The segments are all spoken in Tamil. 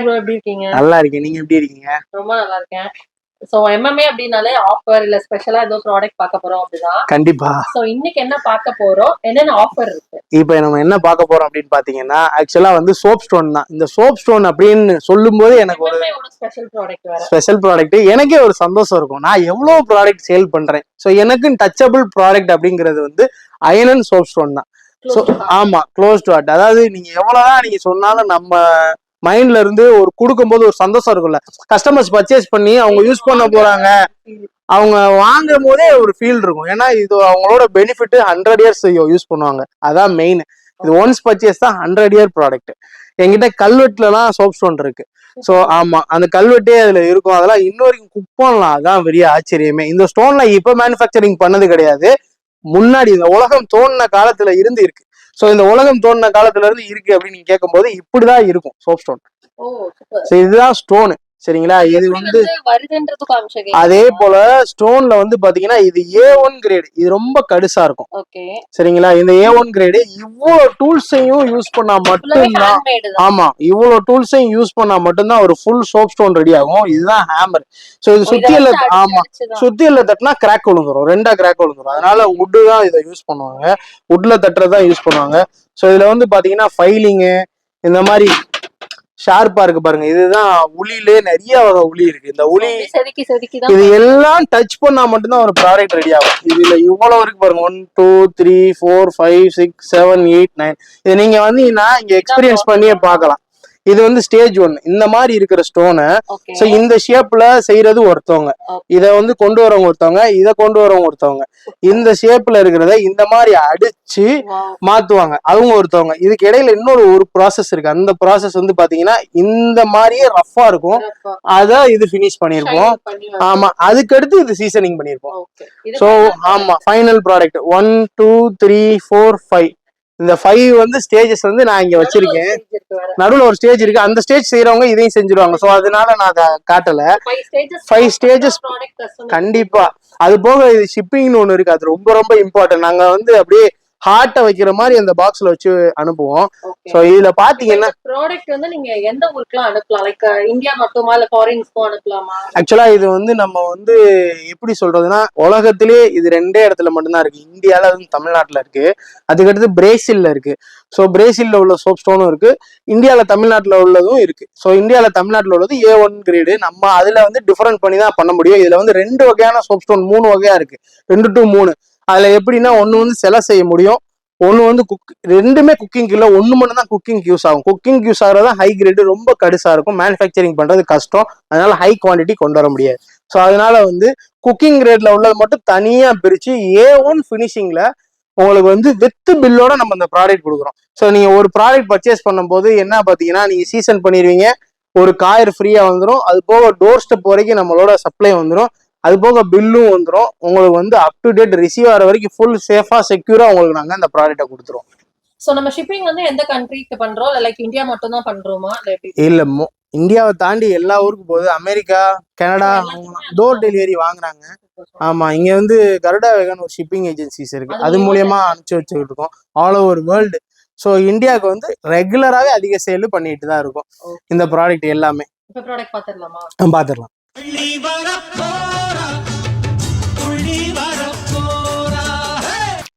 எப்படி இருக்கீங்க? நல்லா இருக்கேன். நீங்க எப்படி இருக்கீங்க? ரொம்ப நல்லா இருக்கேன். சோ எம்எம்ஏ அப்படின்னாலே ஆஃபர் இல்ல ஸ்பெஷலா ஏதோ ப்ராடக்ட் பார்க்க போறோம் அப்படிதான். கண்டிப்பா. சோ இன்னைக்கு என்ன பார்க்க போறோம்? என்னென்ன ஆஃபர் இருக்கு? இப்போ நம்ம என்ன பார்க்க போறோம் அப்படின்னு பாத்தீங்கன்னா ஆக்சுவலா வந்து சோப் ஸ்டோன் தான். இந்த சோப் ஸ்டோன் அப்படின்னு சொல்லும்போது எனக்கு ஒரு ஸ்பெஷல் ப்ராடக்ட் வேற. ஸ்பெஷல் ப்ராடக்ட் எனக்கே ஒரு சந்தோஷம் இருக்கும். நான் எவ்வளவு ப்ராடக்ட் சேல் பண்றேன்? ஸோ எனக்கு டச்சபிள் ப்ராடக்ட் அப்படிங்கிறது வந்து அயனன் சோப் ஸ்டோன் தான். ஆமா க்ளோஸ் டு ஹார்ட் அதாவது நீங்க எவ்வளவுதான் நீங்க சொன்னாலும் நம்ம மைண்ட்ல இருந்து ஒரு கொடுக்கும்போது ஒரு சந்தோஷம் இருக்கும்ல. கஸ்டமர்ஸ் பர்ச்சேஸ் பண்ணி அவங்க யூஸ் பண்ண போறாங்க. அவங்க வாங்கும் போதே ஒரு ஃபீல் இருக்கும். ஏன்னா இது அவங்களோட பெனிஃபிட் ஹண்ட்ரட் இயர்ஸ் யூஸ் பண்ணுவாங்க. அதான் மெயின் இது ஒன்ஸ் பர்ச்சேஸ் தான் ஹண்ட்ரட் இயர் ப்ராடக்ட் என்கிட்ட கல்வெட்டுலலாம் சோப் ஸ்டோன் இருக்கு. ஸோ ஆமா அந்த கல்வெட்டே அதுல இருக்கும். அதெல்லாம் இன்ன வரைக்கும் குக் பண்ணலாம் அதான் பெரிய ஆச்சரியமே. இந்த ஸ்டோன்ல இப்ப மேனுஃபேக்சரிங் பண்ணது கிடையாது. முன்னாடி இந்த உலகம் தோணின காலத்துல இருந்து இருக்கு. ஸோ இந்த உலகம் தோணின காலத்துல இருந்து இருக்கு அப்படின்னு நீங்க கேட்கும்போது இப்படிதான் இருக்கும் சோப் ஸ்டோன் இதுதான் ஸ்டோனு சரிங்களா? இது வந்து அதே போல ஸ்டோன்ல வந்து பாத்தீங்கன்னா இது ஏ ஒன் கிரேடு இது ரொம்ப கடுசா இருக்கும். சரிங்களா? இந்த ஏ ஒன் கிரேடு இவ்வளவு டூல்ஸையும் யூஸ் பண்ணா மட்டும்தான் ஆமா. இவ்வளவு டூல்ஸையும் யூஸ் பண்ணா மட்டும்தான் ஒரு ஃபுல் சோப் ஸ்டோன் ரெடி ஆகும். இதுதான் ஹேமர் சோ இது சுத்தியல்ல ஆமா. சுத்தியல்ல தட்டினா கிராக் விழுந்துரும். ரெண்டா கிராக் விழுந்துரும். அதனால வுட்டு தான் இதை யூஸ் பண்ணுவாங்க. வுட்ல தட்டுறதா யூஸ் பண்ணுவாங்க. சோ இதுல வந்து பாத்தீங்கன்னா ஃபைலிங்கு இந்த மாதிரி ஷார்ப்பா இருக்கு பாருங்க. இதுதான் உளியிலே நிறைய வகை உளி இருக்கு. இந்த உளி இது எல்லாம் டச் பண்ணா மட்டும்தான் ஒரு ப்ராடக்ட் ரெடி ஆகும். இதுல இவ்வளவு இருக்கு பாருங்க. One two three four five six seven eight nine இது நீங்க வந்தீங்கன்னா இங்க எக்ஸ்பீரியன்ஸ் பண்ணியே பார்க்கலாம். இது வந்து ஸ்டேஜ் ஒன் இந்த மாதிரி இருக்கிற ஸ்டோனை ஸோ இந்த ஷேப்ல செய்யறது ஒருத்தவங்க. இதை வந்து கொண்டு வரவங்க ஒருத்தவங்க இதை கொண்டு வரவங்க ஒருத்தவங்க. இந்த ஷேப்ல இருக்கிறத இந்த மாதிரி அடிச்சு மாத்துவாங்க. அவங்க ஒருத்தவங்க. இதுக்கு இடையில இன்னொரு ஒரு ப்ராசஸ் இருக்கு. அந்த ப்ராசஸ் வந்து பாத்தீங்கன்னா இந்த மாதிரியே ரஃப்பா இருக்கும். அதை இது ஃபினிஷ் பண்ணியிருப்போம் ஆமா. அதுக்கடுத்து இது சீசனிங் பண்ணியிருப்போம் ஸோ ஆமா. Final product one two three four five இந்த ஃபைவ் வந்து ஸ்டேஜஸ் வந்து நான் இங்க வச்சிருக்கேன். நடுவுல ஒரு ஸ்டேஜ் இருக்கு. அந்த ஸ்டேஜ் செய்யறவங்க இதையும் செஞ்சிருவாங்க. ஸோ அதனால நான் அதை காட்டல. Five stages. கண்டிப்பா. அது போக இது ஷிப்பிங்னு ஒண்ணு இருக்கு. அது ரொம்ப ரொம்ப இம்பார்ட்டன்ட் நாங்க வந்து அப்படியே ஹார்ட்டை வைக்கிற மாதிரி அந்த பாக்ஸ்ல வச்சு அனுப்புவோம். ஸோ இதுல பாத்தீங்கன்னா ப்ராடக்ட் வந்து நீங்க எந்த ஊருக்குலாம் அனுப்பலாம்? லைக் இந்தியா மட்டுமா? இல்ல ஃபாரின்ஸ்க்கும் அனுப்பலாமா? ஆக்சுவலா இது வந்து நம்ம வந்து எப்படி சொல்றதுன்னா உலகத்திலே இது ரெண்டே இடத்துல மட்டும்தான் இருக்கு. இந்தியால வந்து தமிழ்நாட்டுல இருக்கு. அதுக்கடுத்து பிரேசில்ல இருக்கு. ஸோ பிரேசில்ல உள்ள சோப் ஸ்டோனும் இருக்கு. இந்தியால தமிழ்நாட்டுல உள்ளதும் இருக்கு. ஸோ இந்தியால தமிழ்நாட்டுல உள்ளது ஏ ஒன் கிரேடு நம்ம அதுல வந்து டிஃபரெண்ட் பண்ணி தான் பண்ண முடியும். இதுல வந்து ரெண்டு வகையான சோப் ஸ்டோன் மூணு வகையா இருக்கு. ரெண்டு டு மூணு. அதுல எப்படின்னா ஒன்று வந்து செலை செய்ய முடியும். ஒன்று வந்து குக் ரெண்டுமே குக்கிங் இல்லை ஒன்று மட்டும் தான் குக்கிங் யூஸ் ஆகும். குக்கிங் யூஸ் தான் ஹை கிரேடு ரொம்ப கடுசாக இருக்கும். மேனுஃபேக்சரிங் பண்ணுறது கஷ்டம். அதனால ஹை குவாண்டிட்டி கொண்டு வர முடியாது. ஸோ அதனால வந்து குக்கிங் கிரேட்ல உள்ளது மட்டும் தனியாக பிரித்து ஏ ஒன் ஃபினிஷிங்கில் உங்களுக்கு வந்து வித்து பில்லோட நம்ம அந்த ப்ராடக்ட் கொடுக்குறோம். ஸோ நீங்கள் ஒரு ப்ராடக்ட் பர்ச்சேஸ் பண்ணும்போது என்ன பார்த்தீங்கன்னா நீங்கள் சீசன் பண்ணிடுவீங்க. ஒரு காயர் ஃப்ரீயாக வந்துடும் அது போக டோர் ஸ்டெப் வரைக்கும் நம்மளோட சப்ளை வந்துடும் அது போக பில்லும் வந்துடும் உங்களுக்கு வந்து அப் டு டேட் ரிசீவ் ஆகிற வரைக்கும் ஃபுல் சேஃபா செக்யூரா உங்களுக்கு நாங்க அந்த ப்ராடக்ட்டை கொடுத்துருவோம். சோ நம்ம ஷிப்பிங் வந்து எந்த கண்ட்ரிக்கு பண்றோம்? இல்ல லைக் இந்தியா மட்டும் தான் பண்றோமா? இல்ல இந்தியாவை தாண்டி எல்லா ஊருக்கும் போகுது. அமெரிக்கா கனடா டோர் டெலிவரி வாங்குறாங்க. ஆமா இங்க வந்து கருடா வேகன் ஒரு ஷிப்பிங் ஏஜென்சிஸ் இருக்கு. அது மூலியமா அனுப்பிச்சு வச்சுக்கிட்டு இருக்கோம் ஆல் ஓவர் வேர்ல்டு ஸோ இந்தியாவுக்கு வந்து ரெகுலராகவே அதிக சேல் பண்ணிட்டு தான் இருக்கும். இந்த ப்ராடக்ட் எல்லாமே. இப்ப ப்ராடக்ட் பாத்துடலாமா பார்த்துடலாம்.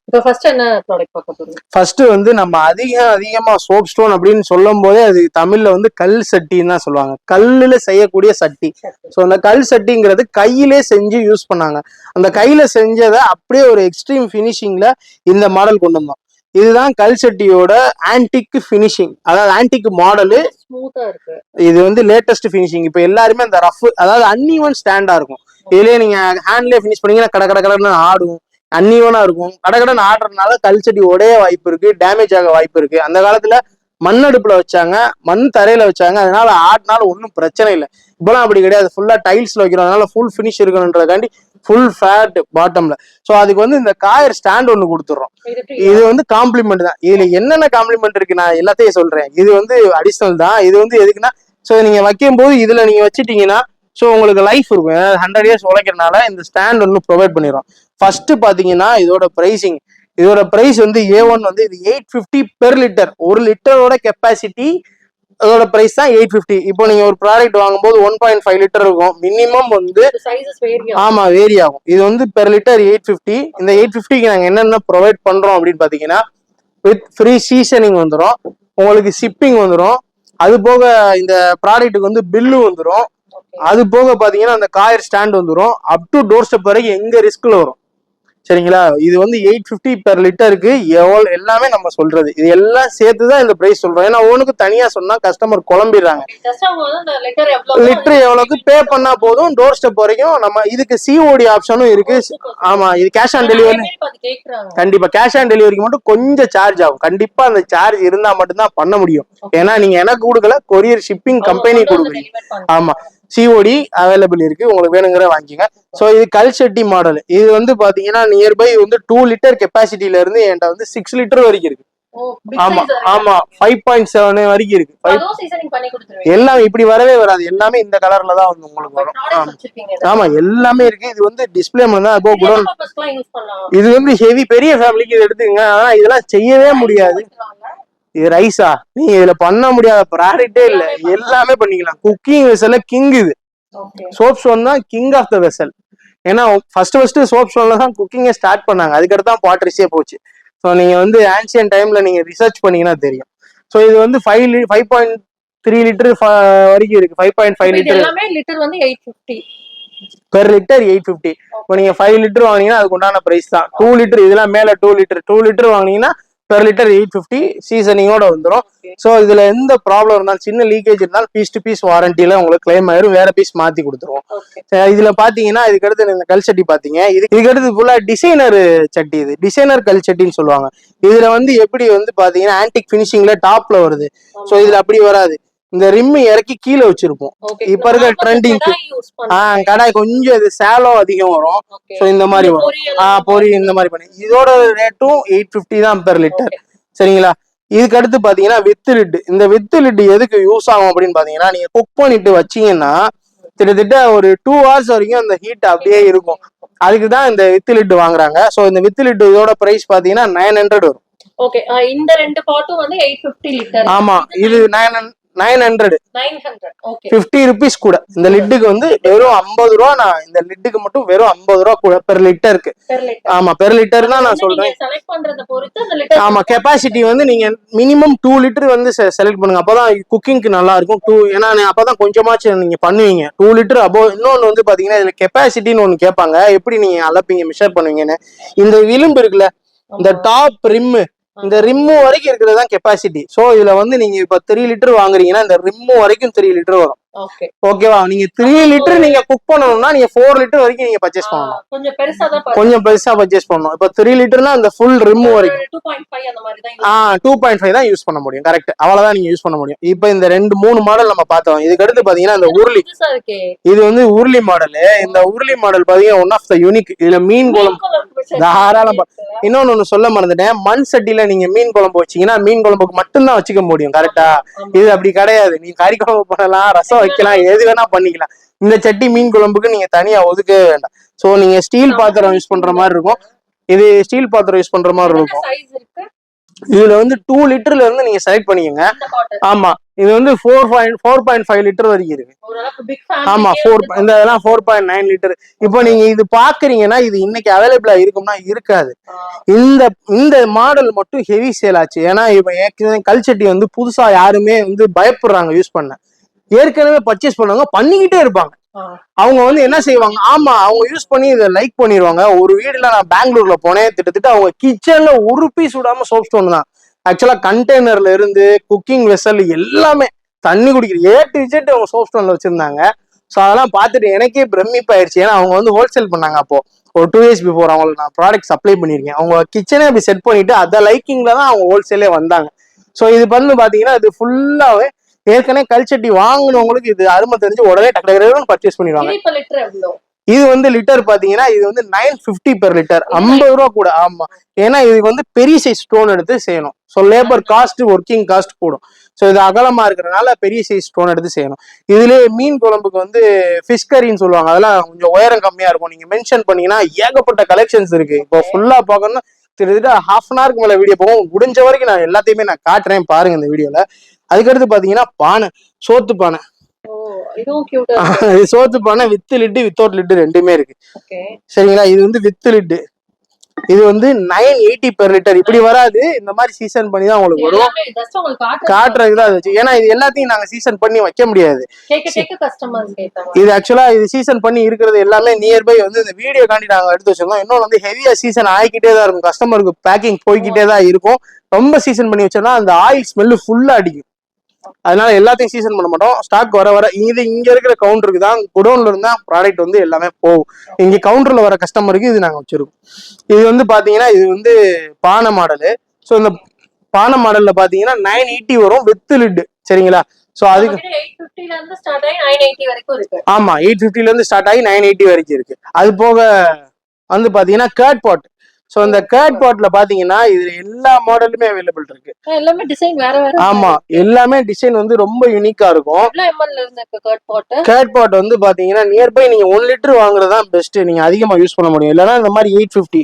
இப்ப ஃபர்ஸ்ட் என்ன ப்ராடக்ட் பார்க்க போறோம் ஃபர்ஸ்ட் வந்து நம்ம அதிகம் அதிகமா சோப் ஸ்டோன் அப்படின்னு சொல்லும் போதே அது தமிழ்ல வந்து கல் சட்டின்னு தான் சொல்லுவாங்க. கல்லுல செய்யக்கூடிய சட்டி. ஸோ அந்த கல் சட்டிங்கிறது கையிலே செஞ்சு யூஸ் பண்ணாங்க. அந்த கையில செஞ்சதை அப்படியே ஒரு எக்ஸ்ட்ரீம் ஃபினிஷிங்ல இந்த மாடல் கொண்டு வந்தோம். இதுதான் கல் சட்டியோட ஆன்டிக் ஃபினிஷிங் அதாவது ஆன்டிக் மாடலு ஸ்மூத்தா இருக்கு. இது வந்து லேட்டஸ்ட் ஃபினிஷிங் இப்போ எல்லாருமே அந்த ரஃப் அதாவது அன்இவன் ஸ்டாண்டா இருக்கும். இதுலயே நீங்க ஹேண்ட்லயே ஃபினிஷ் பண்ணீங்கன்னா கட கட கடன்னு ஆடும். அன்இவனா இருக்கும். கடகடன்னு ஆடுறதுனால கல்ச்செடி உடைய வாய்ப்பு இருக்கு டேமேஜ் ஆக வாய்ப்பு இருக்கு. அந்த காலத்துல மண் அடுப்புல வச்சாங்க மண் தரையில வச்சாங்க. அதனால ஆடினாலும் ஒன்றும் பிரச்சனை இல்லை. இப்பெல்லாம் அப்படி கிடையாது. ஃபுல்லா டைல்ஸ்ல வைக்கிறோம். அதனால ஃபுல் ஃபினிஷ் இருக்கணுன்றதுக்காண்டி ஃபுல் ஃபேட் பாட்டம்ல ஸோ அதுக்கு வந்து இந்த காயர் ஸ்டாண்ட் ஒன்று கொடுத்துட்றோம். இது வந்து காம்ப்ளிமெண்ட் தான். இதுல என்னென்ன காம்ப்ளிமெண்ட் இருக்கு? நான் எல்லாத்தையும் சொல்றேன். இது வந்து அடிஷனல் தான். இது வந்து எதுக்குன்னா ஸோ நீங்க வைக்கும் போது இதுல நீங்க வச்சிட்டீங்கன்னா ஸோ உங்களுக்கு லைஃப் இருக்கும். ஹண்ட்ரட் இயர்ஸ் உழைக்கிறனால இந்த ஸ்டாண்ட் ஒன்று ப்ரொவைட் பண்ணிடுறோம் ஃபர்ஸ்ட் பாத்தீங்கன்னா இதோட பிரைசிங் இதோட பிரைஸ் வந்து ஏ ஒன் வந்து இது எயிட் ஃபிஃப்டி பெர் லிட்டர் ஒரு லிட்டரோட கெப்பாசிட்டி அதோட பிரைஸ் தான் எயிட் ஃபிஃப்டி இப்போ நீங்க ஒரு ப்ராடக்ட் வாங்கும்போது ஒன் பாயிண்ட் ஃபைவ் லிட்டர் இருக்கும். மினிமம் வந்து ஆமா வேரி ஆகும். இது வந்து பெர் லிட்டர் எயிட் ஃபிஃப்டி இந்த எயிட் ஃபிஃப்டிக்கு நாங்க என்னென்ன ப்ரொவைட் பண்றோம் அப்படின்னு பாத்தீங்கன்னா வித் ஃப்ரீ சீசனிங் வந்துடும் உங்களுக்கு ஷிப்பிங் வந்துடும் அது போக இந்த ப்ராடக்ட்டுக்கு வந்து பில்லு வந்துடும் அது போக பாத்தீங்கன்னா அந்த காயர் ஸ்டாண்ட் வந்துடும் அப் டு டோர் ஸ்டெப் வரைக்கும் எங்க ரிஸ்க்ல வரும். சரிங்களா? இது வந்து எயிட் ஃபிஃப்டி பெர் லிட்டருக்கு எவ்வளோ எல்லாமே நம்ம சொல்றது. இது எல்லாம் சேர்த்து தான் இந்த பிரைஸ் சொல்றோம். ஏன்னா ஓனுக்கு தனியா சொன்னா கஸ்டமர் குழம்பிடுறாங்க. லிட்டர் எவ்வளோக்கு எவ்வளவுக்கு பே பண்ணா போதும் டோர் ஸ்டெப் வரைக்கும் நம்ம இதுக்கு சிஓடி ஆப்ஷனும் இருக்கு. ஆமா இது கேஷ் ஆன் டெலிவரி கண்டிப்பா கேஷ் ஆன் டெலிவரிக்கு மட்டும் கொஞ்சம் சார்ஜ் ஆகும். கண்டிப்பா அந்த சார்ஜ் இருந்தா மட்டும்தான் பண்ண முடியும். ஏன்னா நீங்க எனக்கு கொடுக்கல கொரியர் ஷிப்பிங் கம்பெனி கொடுக்குறீங்க. ஆமா. சிஓடி அவைலபிள் இருக்கு. உங்களுக்கு வேணுங்கிற வாங்கிக்கங்க. ஸோ இது கல்செட்டி மாடல். இது வந்து பாத்தீங்கன்னா நியர்பை வந்து டூ லிட்டர் கெப்பாசிட்டில இருந்து என்கிட்ட வந்து சிக்ஸ் லிட்டர் வரைக்கும் இருக்கு. ஆமா. ஆமா. ஃபைவ் பாயிண்ட் செவன் வரைக்கும் இருக்கு. எல்லாம் இப்படி வரவே வராது. எல்லாமே இந்த கலர்ல தான் வந்து உங்களுக்கு வரும். ஆமா. எல்லாமே இருக்கு. இது வந்து டிஸ்பிளே தான் குடோன் பண்ணலாம். இது வந்து ஹெவி பெரிய ஃபேமிலிக்கு இது எடுத்துங்க ஆனா இதெல்லாம் செய்யவே முடியாது. இது ரைஸா நீங்க இதுல பண்ண முடியாத ப்ராடக்டே இல்ல. எல்லாமே பண்ணிக்கலாம். குக்கிங் வெசல்ல கிங் இது. சோப் ஸ்டோன் தான் கிங் ஆஃப் த வெசல் ஏன்னா ஃபர்ஸ்ட் ஃபர்ஸ்ட் சோப் ஸ்டோன்ல தான் குக்கிங்கை ஸ்டார்ட் பண்ணாங்க. அதுக்கடுத்து தான் பாட்ரிஸே போச்சு. ஸோ நீங்க வந்து ஆன்சியன் டைம்ல நீங்க ரிசர்ச் பண்ணீங்கன்னா தெரியும். ஸோ இது வந்து five five point three litre வரைக்கும் இருக்கு. Five point five litre litre வந்து eight fifty per litre eight fifty இப்போ நீங்க ஃபைவ் லிட்டர் வாங்குனீங்கன்னா அதுக்கு உண்டான பிரைஸ் தான். டூ லிட்டர் இதெல்லாம் மேல டூ லிட்டர் டூ லிட்டர் வாங்குனீங்கன்னா பெர் லிட்டர் எயிட் ஃபிஃப்டி சீசனிங்கோட வந்துடும் ஸோ இதுல எந்த ப்ராப்ளம் இருந்தாலும் சின்ன லீக்கேஜ் இருந்தாலும் பீஸ் டு பீஸ் வாரண்டியில உங்களுக்கு கிளைம் ஆயிரும். வேற பீஸ் மாத்தி கொடுத்துருவோம். இதுல பாத்தீங்கன்னா இதுக்கு அடுத்து இந்த கல் சட்டி பாத்தீங்க. இது இதுக்கு அடுத்து ஃபுல்லா டிசைனர் சட்டி இது. டிசைனர் கல் சட்டின்னு சொல்லுவாங்க. இதுல வந்து எப்படி வந்து பாத்தீங்கன்னா ஆன்டிக் ஃபினிஷிங்ல டாப்ல வருது. ஸோ இதுல அப்படி வராது. இந்த ரிம்மு இறக்கி கீழே வச்சிருப்போம். இப்ப இருக்க trending க்கு. யூஸ் ஆ கடாய் கொஞ்சம் இது சேலோ அதிகம் வரும். ஸோ இந்த மாதிரி வரும். ஆ பொரி இந்த மாதிரி பண்ணி. இதோட ரேட்டும் எயிட் ஃபிஃப்டி தான் பெர் லிட்டர் சரிங்களா? இதுக்கு அடுத்து பாத்தீங்கன்னா வித்து லிட்டு. இந்த வித்து லிட்டு எதுக்கு யூஸ் ஆகும் அப்படின்னு பாத்தீங்கன்னா நீங்க குக் பண்ணிட்டு வச்சீங்கன்னா கிட்டத்தட்ட ஒரு டூ ஹவர்ஸ் வரைக்கும் அந்த ஹீட் அப்படியே இருக்கும். அதுக்கு தான் இந்த வித்து லிட்டு வாங்குறாங்க. ஸோ இந்த வித்து லிட்டு இதோட பிரைஸ் பாத்தீங்கன்னா நைன் ஹண்ட்ரட் வரும். ஓகே இந்த ரெண்டு பாட்டும் வந்து எயிட் ஃபிஃப்டி லிட்டர் ஆமா. இது nine nine hundred. Fifty rupees கூட. இந்த லிட்டுக்கு வந்து வெறும் ஐம்பது ரூபா நான் இந்த லிட்டுக்கு மட்டும் வெறும் ஐம்பது ரூபா கூட பெர் லிட்டருக்கு ஆமா பெர் லிட்டர் தான் நான் சொல்றேன். ஆமா கெப்பாசிட்டி வந்து நீங்க மினிமம் டூ லிட்டர் வந்து செலக்ட் பண்ணுங்க. அப்பதான் குக்கிங்க்கு நல்லா இருக்கும். டூ ஏன்னா அப்பதான் கொஞ்சமாச்சும் நீங்க பண்ணுவீங்க. டூ லிட்டர் அபோ இன்னொன்னு வந்து பாத்தீங்கன்னா இதுல கெப்பாசிட்டின்னு ஒண்ணு கேட்பாங்க எப்படி நீங்க அளப்பீங்க மெஷர் பண்ணுவீங்கன்னு. இந்த விளிம்பு இருக்குல்ல இந்த டாப் ரிம்மு இந்த ரிம்மு வரைக்கும் இருக்கிறது தான் கெப்பாசிட்டி ஸோ இதில் வந்து நீங்க இப்ப த்ரீ லிட்டர் வாங்குறீங்கன்னா இந்த ரிம்மு வரைக்கும் த்ரீ லிட்டர் வரும். ஓகேவா நீங்க த்ரீ லிட்டர் நீங்க குக் பண்ணணும்னா நீங்க ஃபோர் லிட்டர் வரைக்கும் நீங்க பர்ச்சேஸ் பண்ணணும். கொஞ்சம் பெருசா தான் கொஞ்சம் பெருசா பர்ச்சேஸ் பண்ணணும். இப்போ த்ரீ லிட்டர்னா அந்த ஃபுல் ரிம்மு வரைக்கும். ஆ டூ பாயிண்ட் ஃபைவ் தான் யூஸ் பண்ண முடியும். கரெக்ட் அவ்வளவுதான் நீங்க யூஸ் பண்ண முடியும். இப்போ இந்த ரெண்டு மூணு மாடல் நம்ம பார்த்தோம். இதுக்கு அடுத்து பாத்தீங்கன்னா இந்த உருளி. இது வந்து உருளி மாடல் இந்த உருளி மாடல் பாத்தீங்கன்னா ஒன் ஆஃப் த யூனிக் இதுல மீன் குழம்பு. தாராளம். இன்னொன்னு ஒண்ணு சொல்ல மறந்துட்டேன். மண் சட்டியில நீங்க மீன் குழம்பு வச்சீங்கன்னா மீன் குழம்புக்கு மட்டும்தான் வச்சுக்க முடியும். கரெக்டா இது அப்படி கிடையாது. நீங்க கறி குழம்பு பண்ணலாம் ரசம் வைக்கலாம் எது வேணா பண்ணிக்கலாம். இந்த சட்டி மீன் குழம்புக்கு நீங்க தனியா ஒதுக்கவே வேண்டாம். சோ நீங்க ஸ்டீல் பாத்திரம் யூஸ் பண்ற மாதிரி இருக்கும். இது ஸ்டீல் பாத்திரம் யூஸ் பண்ற மாதிரி இருக்கும். இதுல வந்து டூ லிட்டர்ல இருந்து நீங்க செலக்ட் பண்ணிக்கோங்க. ஆமா. இது வந்து four point four point five litre வரைக்கும் இருக்கு. ஆமா ஃபோர் இந்த இதெல்லாம் ஃபோர் பாயிண்ட் நைன் லிட்டர் இப்போ நீங்க இது பாக்குறீங்கன்னா இது இன்னைக்கு அவைலபிளா இருக்கும்னா இருக்காது. இந்த இந்த மாடல் மட்டும் ஹெவி சேல் ஆச்சு. ஏன்னா இப்போ கல்ச்சட்டி வந்து புதுசா யாருமே வந்து பயப்படுறாங்க யூஸ் பண்ண. ஏற்கனவே பர்ச்சேஸ் பண்ணவங்க பண்ணிக்கிட்டே இருப்பாங்க. அவங்க வந்து என்ன செய்வாங்க? ஆமா அவங்க யூஸ் பண்ணி இதை லைக் பண்ணிடுவாங்க ஒரு வீடுல நான் பெங்களூர்ல போனேன் கிட்டத்தட்ட அவங்க கிச்சன்ல ஒரு பீஸ் விடாம சோப் ஸ்டோன் தான். ஆக்சுவலா கண்டெய்னர்ல இருந்து குக்கிங் வெசல் எல்லாமே தண்ணி குடிக்கிற ஏ டு ஜெட் அவங்க சோப் ஸ்டோன்ல வச்சிருந்தாங்க. ஸோ அதெல்லாம் பார்த்துட்டு எனக்கே பிரமிப்பாயிருச்சு. ஏன்னா அவங்க வந்து ஹோல்சேல் பண்ணாங்க அப்போ. ஒரு டூ இயர்ஸ் பிஃபோர் அவங்களுக்கு நான் ப்ராடக்ட் சப்ளை பண்ணியிருக்கேன். அவங்க கிச்சனே அப்படி செட் பண்ணிட்டு அதை லைக்கிங்ல தான் அவங்க ஹோல்சேலே வந்தாங்க. ஸோ இது வந்து பாத்தீங்கன்னா இது ஃபுல்லாவே ஏற்கனவே கல்ச்சட்டி வாங்கினவங்களுக்கு இது அருமை தெரிஞ்சு உடனே டக்கு டக்கு பர்ச்சேஸ் பண்ணிடுவாங்க. இது வந்து லிட்டர் பாத்தீங்கன்னா இது வந்து நைன் பிப்டி பெர் லிட்டர் ஐம்பது ரூபா கூட ஆமா. ஏன்னா இதுக்கு வந்து பெரிய சைஸ் ஸ்டோன் எடுத்து செய்யணும். So labour cost working cost கூடும். ஸோ இது அகலமா இருக்கிறனால பெரிய சைஸ் ஸ்டோன் எடுத்து செய்யணும். இதுலயே மீன் குழம்புக்கு வந்து ஃபிஷ் கறின்னு சொல்லுவாங்க. அதெல்லாம் கொஞ்சம் உயரம் கம்மியா இருக்கும். நீங்க மென்ஷன் பண்ணீங்கன்னா ஏகப்பட்ட கலெக்ஷன்ஸ் இருக்கு. இப்போ ஃபுல்லா பார்க்கணும்னா கிட்டத்தட்ட ஹாஃப் அன் ஹவருக்கு மேல வீடியோ போகும். முடிஞ்ச வரைக்கும் நான் எல்லாத்தையுமே நான் காட்டுறேன் பாருங்க இந்த வீடியோல அதுக்கடுத்து பாத்தீங்கன்னா பானை சோத்து பானை. சோத்து பானை வித் லிட்டு வித்தவுட் லிட்டு ரெண்டுமே இருக்கு. சரிங்களா? இது வந்து வித் லிட்டு. இது வந்து நைன் எயிட்டி பெர் லிட்டர் இப்படி வராது. இந்த மாதிரி சீசன் பண்ணி தான் உங்களுக்கு வரும் காட்டுறதுக்கு தான் வச்சு ஏன்னா இது எல்லாத்தையும் நாங்க சீசன் பண்ணி வைக்க முடியாது. இது ஆக்சுவலா இது சீசன் பண்ணி இருக்கிறது எல்லாமே நியர்பை வந்து இந்த வீடியோ காண்டி நாங்க எடுத்து வச்சிருக்கோம் இன்னொன்று வந்து ஹெவியா சீசன் ஆகிக்கிட்டே தான் இருக்கும். கஸ்டமருக்கு பேக்கிங் போய்க்கிட்டே தான் இருக்கும். ரொம்ப சீசன் பண்ணி வச்சோம்னா அந்த ஆயில் ஸ்மெல்லு ஃபுல்லா அடிக்கும். அதனால எல்லாத்தையும் சீசன் பண்ண மாட்டோம். ஸ்டாக் வர வர இது இங்க இருக்கிற கவுண்டருக்கு தான் குடோன்ல இருந்தா ப்ராடக்ட் வந்து எல்லாமே போகும். இங்க கவுண்டர்ல வர கஸ்டமருக்கு இது நாங்க வச்சிருக்கோம். இது வந்து பாத்தீங்கன்னா இது வந்து பானை மாடலு. ஸோ இந்த பானை மாடல்ல பாத்தீங்கன்னா நைன் எயிட்டி வரும் வித் லிட் சரிங்களா? ஸோ அதுக்கு ஆமா எயிட் ஃபிஃப்டில இருந்து ஸ்டார்ட் ஆகி நைன் எயிட்டி வரைக்கும் இருக்கு. அது போக வந்து பாத்தீங்கன்னா கேட் பாட் ஸோ இந்த கேட் பாட்ல பாத்தீங்கன்னா இதுல எல்லா மாடலுமே அவைலபிள் இருக்கு. எல்லாமே டிசைன் வேற வேற ஆமா எல்லாமே டிசைன் வந்து ரொம்ப யூனிக்கா இருக்கும். கர்ட் பாட் வந்து பாத்தீங்கன்னா நியர்பை நீங்க ஒன் லிட்டர் வாங்குறது பெஸ்ட் நீங்க அதிகமா யூஸ் பண்ண முடியும். இல்லைன்னா இந்த மாதிரி எயிட் ஃபிஃப்டி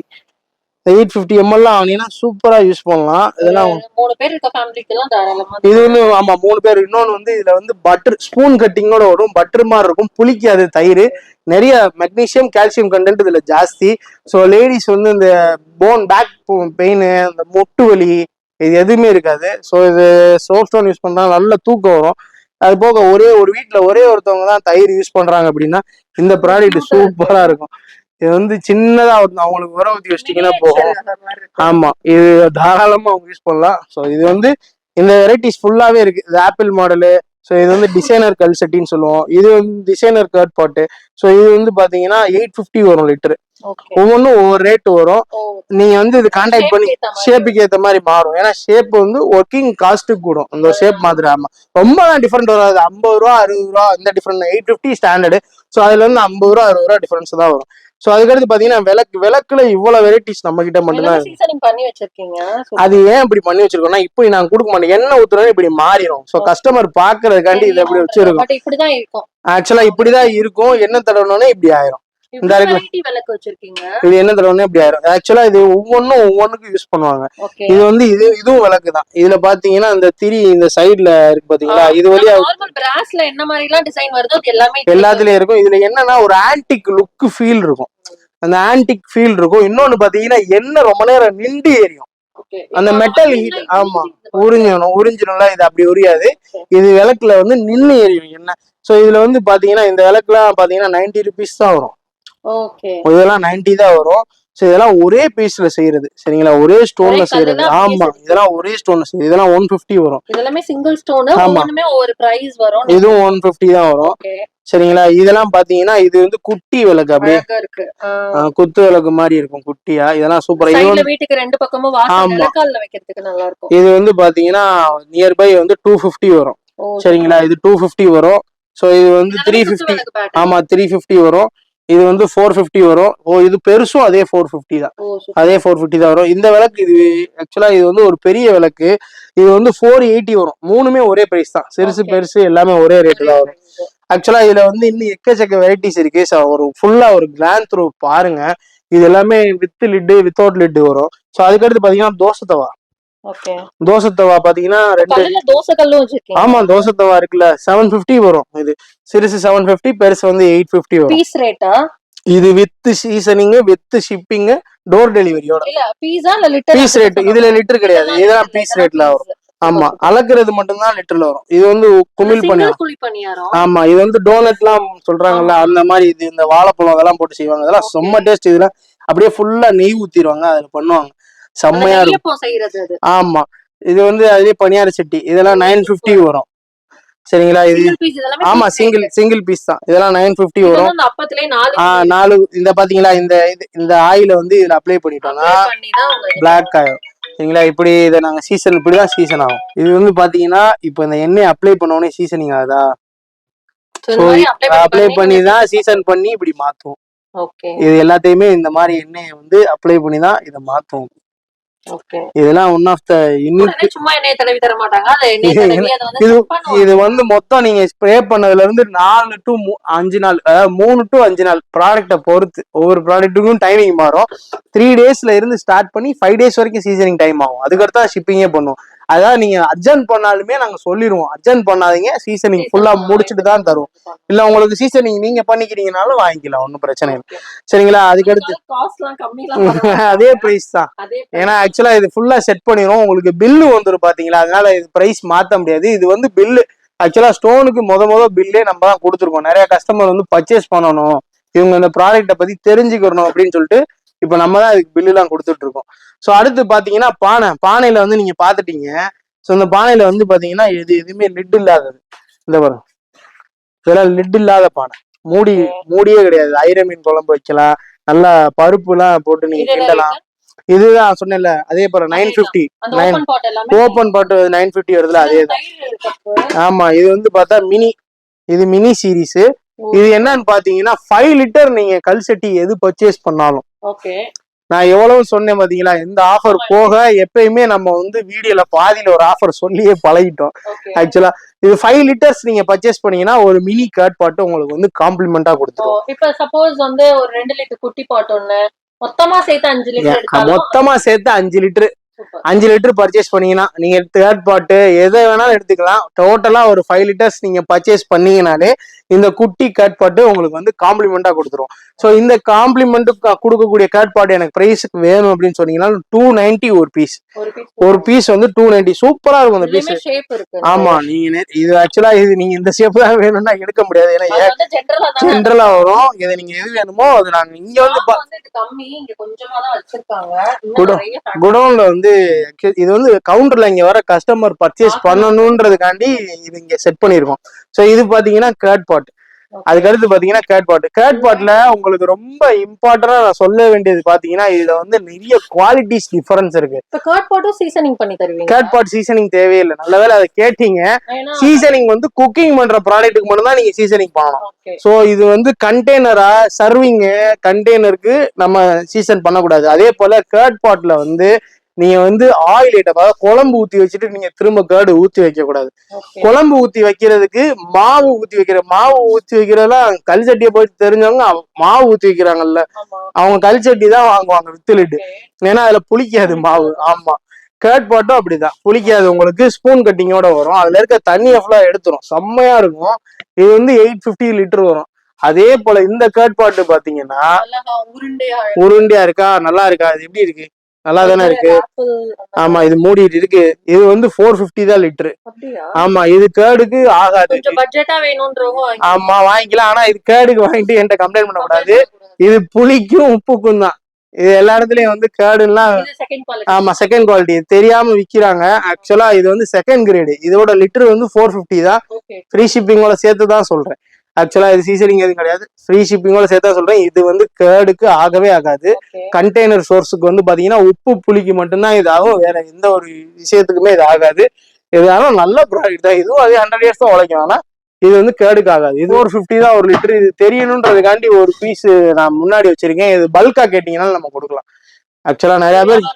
எயிட் ஃபிஃப்டி எம்எல்லாம் வாங்கினீங்கன்னா சூப்பரா யூஸ் பண்ணலாம். இதெல்லாம் மூணு பேர் இருக்க ஃபேமிலிக்கு எல்லாம் தாராளமா இது வந்து ஆமா மூணு பேர். இன்னொன்னு வந்து இதுல வந்து பட்டர் ஸ்பூன் கட்டிங்கோட வரும். பட்டர் மாதிரி இருக்கும். புளிக்காது தயிர். நிறைய மெக்னீசியம் கால்சியம் கண்டென்ட் இதுல ஜாஸ்தி. ஸோ லேடிஸ் வந்து இந்த போன் பேக் பெயின் இந்த முட்டு வலி இது எதுவுமே இருக்காது. ஸோ இது சோப் ஸ்டோன் யூஸ் பண்ணா நல்ல தூக்கம் வரும். அது போக ஒரே ஒரு வீட்ல ஒரே ஒருத்தவங்க தான் தயிர் யூஸ் பண்றாங்க அப்படின்னா இந்த ப்ராடக்ட் சூப்பரா இருக்கும். இது வந்து சின்னதா அவங்களுக்கு உர ஊத்தி வச்சிட்டீங்கன்னா போகும். ஆமா இது தாராளமா அவங்க யூஸ் பண்ணலாம். ஸோ இது வந்து இந்த வெரைட்டிஸ் ஃபுல்லாவே இருக்கு. இது ஆப்பிள் மாடலு ஸோ இது வந்து டிசைனர் கல் செட்டின்னு சொல்லுவோம். இது வந்து டிசைனர் கர்ட் பாட்டு ஸோ இது வந்து பாத்தீங்கன்னா எயிட் ஃபிஃப்டி வரும் லிட்டர் ஒவ்வொன்றும் ஒவ்வொரு ரேட் வரும். நீங்க வந்து இது கான்டாக்ட் பண்ணி ஷேப்புக்கு ஏத்த மாதிரி மாறும். ஏன்னா ஷேப் வந்து ஒர்க்கிங் காஸ்ட்டு கூடும். அந்த ஷேப் மாதிரி ஆமா. ரொம்ப டிஃப்ரெண்ட் வராது. ஐம்பது ரூபா அறுபது ரூபா இந்த different eight fifty standard so அதுல இருந்து ஐம்பது ரூபா அறுபது ரூபா டிஃபரன்ஸ் தான் வரும். ஸோ அதுக்கடுத்து பாத்தீங்கன்னா விளக்கு விளக்குல இவ்வளவு வெரைட்டிஸ் நம்ம கிட்ட மட்டும்தான் அது ஏன் இப்படி பண்ணி வச்சிருக்கோம்னா இப்போ நாங்க கொடுக்க மாட்டோம் என்ன ஊத்துறோம் இப்படி மாறிடும் ஸோ கஸ்டமர் பாக்குறதுக்காண்டி இதை இப்படி வச்சிருக்கோம். பட் இப்படிதான் இருக்கும். ஆக்சுவலா இப்படிதான் இருக்கும். என்ன தடவனோடனே இப்படி ஆயிரும். இந்த விளக்கு வச்சிருக்கீங்க? இது என்ன தடவனே இப்படி ஆயிரும். ஆக்சுவலா இது ஒவ்வொன்றும் ஒவ்வொன்றுக்கும் யூஸ் பண்ணுவாங்க. இது வந்து இது இதுவும் விளக்கு தான். இதுல பாத்தீங்கன்னா இந்த திரி இந்த சைடுல இருக்கு பாத்தீங்களா? இது வழியா பிராஸ்ல என்ன மாதிரி எல்லாம் டிசைன் வருதோ அது எல்லாமே எல்லாத்துலயும் இருக்கும். இதுல என்னன்னா ஒரு ஆன்டிக் லுக் ஃபீல் இருக்கும். அந்த ஆன்டிக் ஃபீல் இருக்கும். இன்னொன்னு பாத்தீங்கன்னா எண்ணெய் ரொம்ப நேரம் நின்று எரியும். அந்த heat, இது ஆமா. உறிஞ்சிடணும் உறிஞ்சிடும்ல இது அப்படி உரியாது. இது விளக்குல வந்து நின்று எரியும் எண்ணெய். ஸோ இதுல வந்து பாத்தீங்கன்னா இந்த விளக்குலாம் பாத்தீங்கன்னா நைன்டி ருபீஸ் தான் வரும். இதெல்லாம் நைன்டி தான் வரும். ஸோ இதெல்லாம் ஒரே பீஸ்ல செய்யறது. சரிங்களா? ஒரே ஸ்டோன்ல ஒரே செய்யறது. ஆமா. இதெல்லாம் ஒரே ஸ்டோன்ல செய்யுது இதெல்லாம் ஒன் ஃபிஃப்டி வரும். இதெல்லாமே சிங்கிள் ஸ்டோன் ஆமா. ஒவ்வொரு பிரைஸ் வரும். இதுவும் ஒன் ஃபிஃப்டி தான் வரும். சரிங்களா? இதெல்லாம் பாத்தீங்கன்னா இது வந்து குட்டி விளக்கு அப்படியே. குத்து விளக்கு மாதிரி இருக்கும் குட்டியா. இதெல்லாம் சூப்பரா வீட்டுக்கு ரெண்டு பக்கமும் ஆமா. நல்லா இருக்கும் இது வந்து பாத்தீங்கன்னா நியர்பை வந்து டூ ஃபிஃப்டி வரும். சரிங்களா? இது டூ ஃபிஃப்டி வரும். ஸோ இது வந்து த்ரீ ஃபிஃப்டி. ஆமா த்ரீ ஃபிஃப்டி வரும். இது வந்து ஃபோர் ஃபிஃப்டி வரும். ஓ இது பெருசும் அதே ஃபோர் ஃபிஃப்டி தான். அதே ஃபோர் ஃபிஃப்டி தான் வரும். இந்த விளக்கு இது ஆக்சுவலா இது வந்து ஒரு பெரிய விளக்கு. இது வந்து ஃபோர் எயிட்டி வரும். மூணுமே ஒரே பிரைஸ் தான். சிறுசு. பெருசு எல்லாமே ஒரே ரேட்டு தான் வரும். ஆக்சுவலா இதுல வந்து இன்னும் எக்கச்சக்க வெரைட்டிஸ் இருக்கு. So, ஒரு ஃபுல்லா ஒரு கிளான் த்ரூ பாருங்க. இது எல்லாமே வித் லிட்டு வித்தவுட் லிட்டு வரும். ஸோ அதுக்கடுத்து பாத்தீங்கன்னா தோசை தவா. தோசை தவா பாத்தீங்கன்னா ரெண்டு தோசை கல்லும் ஆமா தோசை தவா இருக்குல்ல செவன் ஃபிஃப்டி வரும். இது சிறுசு செவன் ஃபிஃப்டி பெருசு வந்து எயிட் ஃபிஃப்டி வரும். பீஸ் ரேட்டா இது with seasoning with shipping door டெலிவரியோட இல்ல பீஸா இல்ல லிட்டர் பீஸ் ரேட் இதுல லிட்டர் கிடையாது. இதெல்லாம் பீஸ் ரேட்ல வரும். ஆமா அளக்குறது மட்டும்தான் லிட்டர்ல வரும். இது வந்து குமிழ் பணியாரம். ஆமா இது வந்து டோனட்லாம் சொல்றாங்கல்ல அந்த மாதிரி இது இந்த வாழைப்பழம் அதெல்லாம் போட்டு செய்வாங்க. அதெல்லாம் செம்ம டேஸ்ட் இதெல்லாம் அப்படியே ஃபுல்லா நெய் ஊத்திடுவாங்க அதுல பண்ணுவாங்க. செம்மையா இருக்கும். ஆமா. இது வந்து அதுலயே பணியார சட்டி. இதெல்லாம் நைன் ஃபிஃப்டி வரும். சரிங்களா? இது ஆமா சிங்கிள். சிங்கிள் பீஸ் தான். இதெல்லாம் நைன் இது வரும். நாலு இந்த பாத்தீங்களா இந்த இந்த ஆயில வந்து இதுல அப்ளை பண்ணிட்டோம்னா பிளாக் ஆயிரும். சரிங்களா? இப்படி இதை நாங்க சீசன் இப்படிதான் சீசன் ஆகும். இது வந்து பாத்தீங்கன்னா இப்போ இந்த எண்ணெய் அப்ளை பண்ண உடனே சீசனிங் ஆகுதா அப்ளை பண்ணி தான் சீசன் பண்ணி இப்படி மாத்துவோம். இது எல்லாத்தையுமே இந்த மாதிரி எண்ணெயை வந்து அப்ளை பண்ணி தான் இதை மாத்துவோம். இதெல்லாம் ஒன் ஆஃப் த இது. இது வந்து மொத்தம் நீங்க ஸ்ப்ரே பண்ணதுல இருந்து நாலு டு அஞ்சு நாள் அதாவது மூணு டு அஞ்சு நாள் ப்ராடக்ட்டை பொறுத்து. ஒவ்வொரு ப்ராடக்ட்டுக்கும் டைமிங் மாறும். த்ரீ டேஸ்ல இருந்து ஸ்டார்ட் பண்ணி ஃபைவ் டேஸ் வரைக்கும் சீசனிங் டைம் ஆகும். அதுக்கடுத்தா ஷிப்பிங்கே பண்ணுவோம். அதாவது நீங்க அர்ஜென்ட் பண்ணாலுமே நாங்க சொல்லிடுவோம் அர்ஜென்ட் பண்ணாதீங்க. சீசனிங் ஃபுல்லா முடிச்சுட்டு தான் தருவோம் இல்ல உங்களுக்கு சீசனிங் நீங்க பண்ணிக்கிறீங்கனாலும் வாங்கிக்கலாம். ஒன்றும் பிரச்சனை இல்லை. சரிங்களா? அதுக்கடுத்து அதே பிரைஸ் தான். ஏன்னா ஆக்சுவலா இது ஃபுல்லா செட் பண்ணிரும். உங்களுக்கு பில்லு வந்துரும் பாத்தீங்களா? அதனால இது பிரைஸ் மாத்த முடியாது. இது வந்து பில்லு ஆக்சுவலா ஸ்டோனுக்கு முத முத பில்லே நம்ம தான் கொடுத்துருக்கோம். நிறைய கஸ்டமர் வந்து பர்ச்சேஸ் பண்ணணும். இவங்க இந்த ப்ராடக்ட்டை பத்தி தெரிஞ்சுக்கணும் அப்படின்னு சொல்லிட்டு இப்போ நம்ம தான் இதுக்கு பில்லு எல்லாம் கொடுத்துட்டு இருக்கோம். ஸோ அடுத்து பாத்தீங்கன்னா பானை. பானையில வந்து நீங்க பாத்துட்டீங்க. ஸோ இந்த பானையில வந்து பாத்தீங்கன்னா இது எதுவுமே லிட் இல்லாதது. இந்த பாருங்க இதெல்லாம் லிட் இல்லாத பானை. மூடி மூடியே கிடையாது. ஐர மீன் குழம்பு வைக்கலாம். நல்லா பருப்பு எல்லாம் போட்டு நீங்க கிண்டலாம். இதுதான் சொன்னேன்ல. அதே போல நைன். பிப்டி எல்லாமே ஓபன் பாட்டு நைன் பிப்டி வருதுல அதே தான். ஆமா இது வந்து பார்த்தா மினி இது மினி சீரிஸ் இது என்னன்னு பாத்தீங்கன்னா ஃபைவ் லிட்டர் நீங்க கல் சட்டி எது பர்ச்சேஸ் பண்ணாலும். ஓகே நான் எவ்வளவு சொன்னேன் பாத்தீங்களா? இந்த ஆஃபர் போக எப்பயுமே நம்ம வந்து வீடியோல பாதியில ஒரு ஆஃபர் சொல்லியே பழகிட்டோம். ஆக்சுவலா இது ஃபைவ் லிட்டர்ஸ் நீங்க பர்ச்சேஸ் பண்ணீங்கன்னா ஒரு மினி கட் பாட்டு உங்களுக்கு வந்து காம்ப்ளிமெண்டா கொடுத்துருவோம் இப்ப சப்போஸ் வந்து ஒரு ரெண்டு லிட்டர் குட்டி பாட் ஒண்ணு மொத்தமா சேர்த்து அஞ்சு லிட்டர் மொத்தமா சேர்த்து அஞ்சு லிட்டர் அஞ்சு லிட்டர் பர்ச்சேஸ் பண்ணீங்கன்னா நீங்க தேர்ட் பாட்டு எதை வேணாலும் எடுத்துக்கலாம். டோட்டலா ஒரு ஃபைவ் லிட்டர்ஸ் நீங்க பர்ச்சேஸ் பண்ணீங்கனாலே இந்த குட்டி கட் பாட்டு உங்களுக்கு வந்து காம்ப்ளிமெண்டா கொடுத்துரும். ஸோ இந்த காம்ப்ளிமெண்ட் கொடுக்கக்கூடிய கட் பாட்டு எனக்கு பிரைஸுக்கு வேணும் அப்படின்னு சொன்னீங்கன்னா டூ நைன்டி ஒரு பீஸ் ஒரு பீஸ் வந்து டூ நைன்டி சூப்பரா இருக்கும் அந்த பீஸ் ஆமா நீங்க இது ஆக்சுவலா இது நீங்க இந்த ஷேப் தான் வேணும்னா எடுக்க முடியாது. ஏன்னா ஜென்ரலா வரும். இதை நீங்க எது வேணுமோ அது நாங்க இங்க வந்து பா- வந்து கூட- வந்து இது வந்து கவுண்டர்ல இங்க வர கஸ்டமர் பர்ச்சேஸ் பண்ணணுன்றதுக்காண்டி இது இங்க செட் பண்ணிருக்கோம் சோ இது பாத்தீங்கன்னா கேட் பாட் Okay. அதுக்கு அடுத்து பாத்தீங்கன்னா கேட் பாட் கேட் பாட்ல உங்களுக்கு ரொம்ப இம்பார்ட்டன்டா நான் சொல்ல வேண்டியது பாத்தீங்கன்னா இதுல வந்து நிறைய குவாலிட்டிஸ் டிஃபரன்ஸ் இருக்கு. பாட்டும் சீசனிங் பண்ணி தருவீங்க. கேட் பாட் சீசனிங் தேவையில்லை. நல்ல வேளை அதை கேட்டீங்க. சீசனிங் வந்து குக்கிங் பண்ற ப்ராடக்ட்டுக்கு மட்டும் தான் நீங்க சீசனிங் பண்ணணும். சோ இது வந்து கண்டெய்னரா சர்விங் கண்டெய்னருக்கு நம்ம சீசன் பண்ணக்கூடாது. அதே போல கேர்ட் பாட்ல வந்து நீங்க வந்து ஆயில் ஐட்டம் அதாவது குழம்பு ஊத்தி வச்சுட்டு நீங்க திரும்ப கேர்டு ஊத்தி வைக்க கூடாது. குழம்பு ஊத்தி வைக்கிறதுக்கு மாவு ஊத்தி வைக்கிற மாவு ஊத்தி வைக்கிறதெல்லாம் கல் சட்டியை போய் தெரிஞ்சவங்க மாவு ஊத்தி வைக்கிறாங்கல்ல. அவங்க கல் சட்டி தான் வாங்குவாங்க வித்துலிட்டு ஏன்னா அதுல புளிக்காது மாவு. ஆமா. கேர்ட் பாட்டும் அப்படிதான். புளிக்காது. உங்களுக்கு ஸ்பூன் கட்டிங்கோட வரும். அதுல இருக்க தண்ணியை ஃபுல்லா எடுத்துரும். செம்மையா இருக்கும். இது வந்து எயிட் பிப்டி லிட்டர் வரும். அதே போல இந்த கேர்ட் பாட்டு பாத்தீங்கன்னா உருண்டையா உருண்டையா இருக்கா? நல்லா இருக்கா? இது எப்படி இருக்கு? நல்லா தானே இருக்கு? ஆமா இது மூடிட்டு இருக்கு. இது வந்து ஃபோர் பிப்டி தான் லிட்டரு ஆமா இது கேர்டுக்கு ஆகாது. ஆமா வாங்கிக்கலாம். ஆனா இது கேர்டுக்கு வாங்கிட்டு என்கிட்ட கம்ப்ளைண்ட் பண்ணக்கூடாது இது புளிக்கும் உப்புக்கும் தான். இது எல்லா இடத்துலயும் வந்து குவாலிட்டி ஆமா செகண்ட் குவாலிட்டி தெரியாம விக்கிறாங்க. ஆக்சுவலா இது வந்து செகண்ட் கிரேடு இதோட லிட்டர் வந்து ஃபோர் ஃபிஃப்டி தான். ஃப்ரீ ஷிப்பிங்கோட சேர்த்து தான் சொல்றேன். ஆக்சுவலா இது சீசனிங் எதுவும் கிடையாது. ஃப்ரீ ஷிப்பிங்கோட சேர்த்து சொல்றேன். இது வந்து கேர்டுக்கு ஆகவே ஆகாது. கண்டெய்னர் சோர்ஸுக்கு வந்து பாத்தீங்கன்னா உப்பு புளிக்கு மட்டும்தான் இது ஆகும் வேற எந்த ஒரு விஷயத்துக்குமே இது ஆகாது. இது நல்ல ப்ராடக்ட் தான். இதுவும் அதே ஹண்ட்ரட் இயர்ஸ் தான் உழைக்கும். ஆனா இது வந்து கேடுக்கு ஆகாது. இது ஒரு ஃபிஃப்டி தான் ஒரு லிட்டர் இது தெரியணுன்றதுக்காண்டி ஒரு பீஸ் நான் முன்னாடி வச்சிருக்கேன். இது பல்கா கேட்டீங்கன்னாலும் நம்ம கொடுக்கலாம். ஆக்சுவலா நிறைய பேர்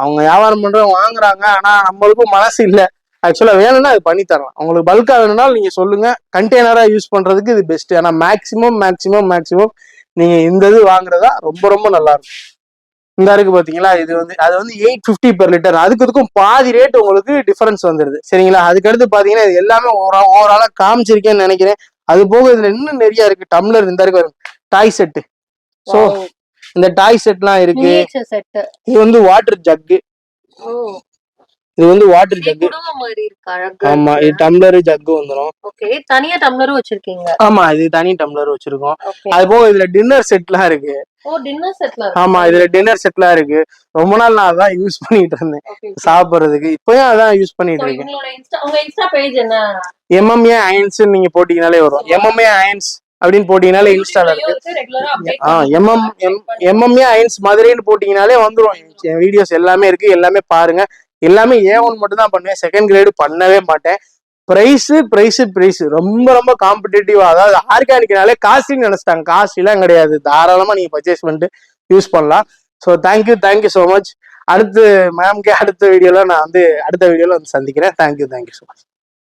அவங்க வியாபாரம் பண்றவங்க வாங்குறாங்க. ஆனா நம்மளுக்கும் மனசு இல்ல. ஆக்சுவலா வேணும்னா அது பண்ணி தரலாம். உங்களுக்கு பல்கா வேணும்னாலும் நீங்க சொல்லுங்க. கண்டெய்னரா யூஸ் பண்றதுக்கு இது பெஸ்ட் ஆனா மேக்சிமம் மேக்சிமம் மேக்சிமம் நீங்க இந்த இது வாங்குறதா ரொம்ப ரொம்ப நல்லா இருக்கும். இந்த இருக்கு பாத்தீங்களா? இது வந்து அது வந்து எயிட் பிப்டி பெர் லிட்டர் அதுக்கு இதுக்கும் பாதி ரேட் உங்களுக்கு டிஃபரன்ஸ் வந்துருது. சரிங்களா? அதுக்கடுத்து பாத்தீங்கன்னா இது எல்லாமே ஓவராலா காமிச்சிருக்கேன்னு நினைக்கிறேன். அது போக இதுல இன்னும் நிறைய இருக்கு. டம்ளர் இந்த இருக்கு டாய் செட்டு ஸோ. இந்த டாய் செட்லாம் இருக்கு. இது வந்து வாட்டர் ஜக்கு இது வந்து வாட்டர் அழகா ஆமா இது டம்ளர் ஜக்கு வந்துரும். ஓகே தனியா டம்ளரும் வச்சிருக்கீங்க? ஆமா இது தனி டம்ளர் வச்சிருக்கோம். அது போக இதுல டின்னர் செட்லாம் இருக்கு. ஓ டின்னர் செட்ல ஆமா இதுல டின்னர் செட்லாம் இருக்கு. ரொம்ப நாள் நான் அதான் யூஸ் பண்ணிட்டு இருந்தேன். சாப்பிடுறதுக்கு. இப்பயும் அதான் யூஸ் பண்ணிட்டு இருக்கேன். உங்க இன்ஸ்டா பேஜ் என்ன? எம்எம்ஏ அயன்ஸ் நீங்க போட்டீங்கனாலே வரும். எம்எம்ஏ அயன்ஸ் அப்படின்னு போட்டீங்கனாலே இன்ஸ்டால இருக்கு. ஆ எம்எம் எம் எம்எம்ஏ அயன்ஸ் மதுரைன்னு போட்டீங்கனாலே வந்துரும். வீடியோஸ் எல்லாமே இருக்கு. எல்லாமே பாருங்க. எல்லாமே ஏ ஒன் மட்டும் தான் பண்ணுவேன். செகண்ட் கிரேடு பண்ணவே மாட்டேன். ப்ரைஸு ப்ரைஸு ப்ரைஸு ரொம்ப ரொம்ப காம்படிட்டிவா அதாவது ஆர்கானிக்னாலே காஸ்ட்லின்னு நினச்சிட்டாங்க. காஸ்ட்லாம் கிடையாது. தாராளமாக நீங்கள் பர்ச்சேஸ் பண்ணிட்டு யூஸ் பண்ணலாம். So thank you thank you so much அடுத்து மேம்க்கு அடுத்த வீடியோவில் நான் வந்து அடுத்த வீடியோவில் வந்து சந்திக்கிறேன். Thank you thank you so much